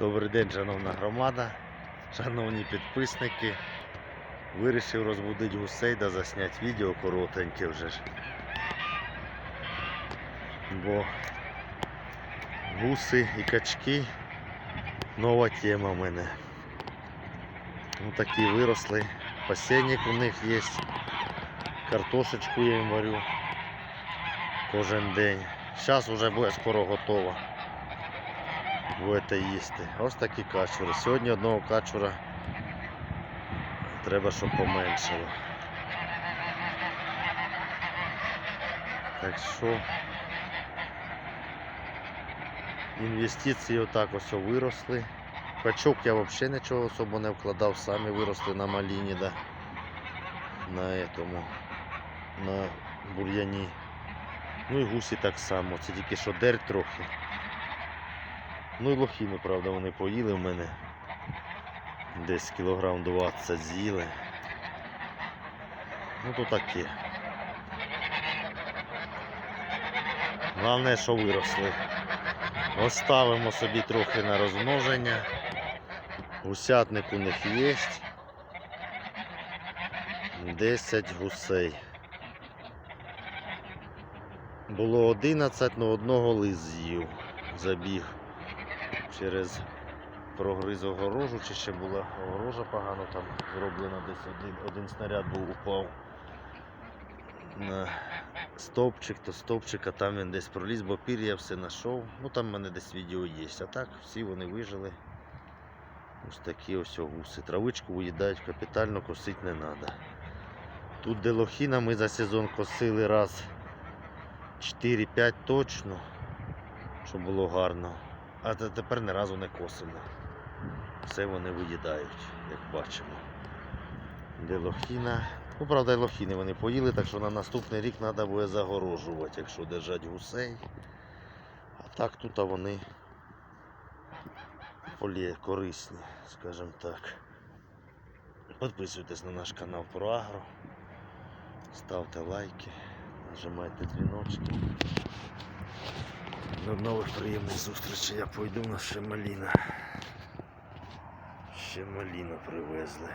Добрий день, шановна громада, шановні підписники. Вирішив розбудити гусей да засняти відео коротеньке вже ж. Бо гуси і качки нова тема в мене. Ну такі виросли. Посінник у них є. Картошечку я їм варю кожен день. Зараз вже буде скоро готова будете їсти. Ось такі качури. Сьогодні одного качура треба, щоб поменшало. Так що інвестиції отак ось виросли. Качок я взагалі нічого особо не вкладав, самі виросли на маліні, да. на этому, на бур'яні. Ну і гусі так само, це тільки що дерть трохи. Ну і лохіни, правда, вони поїли в мене. Десь кілограм 20 з'їли. Ну то таке. Головне, що виросли. Оставимо собі трохи на розмноження. Гусятник у них є. 10 гусей. Було 11, але одного лис з'їв. Забіг через прогриз огорожу, чи ще була огорожа погано там зроблена, десь один, один снаряд був упав на стовпчик, то стовпчика там він десь проліз, бо пір'я все знайшов. Ну там в мене десь відео є. А так всі вони вижили. Ось такі ось гуси. Травичку виїдають капітально, косити не треба. Тут де лохіна ми за сезон косили раз 4-5 точно, щоб було гарно. А те- тепер ні разу не косимо. Все вони виїдають, як бачимо. Де лохіна. Ну, правда, лохіни вони поїли, так що на наступний рік треба буде загорожувати, якщо держать гусей. А так тут а вони полє корисні, скажімо так. Підписуйтесь на наш канал про Агро. Ставте лайки, нажимайте дзвіночки. До нових приємних зустрічей я пойду на Шемаліна. Шемаліна привезли.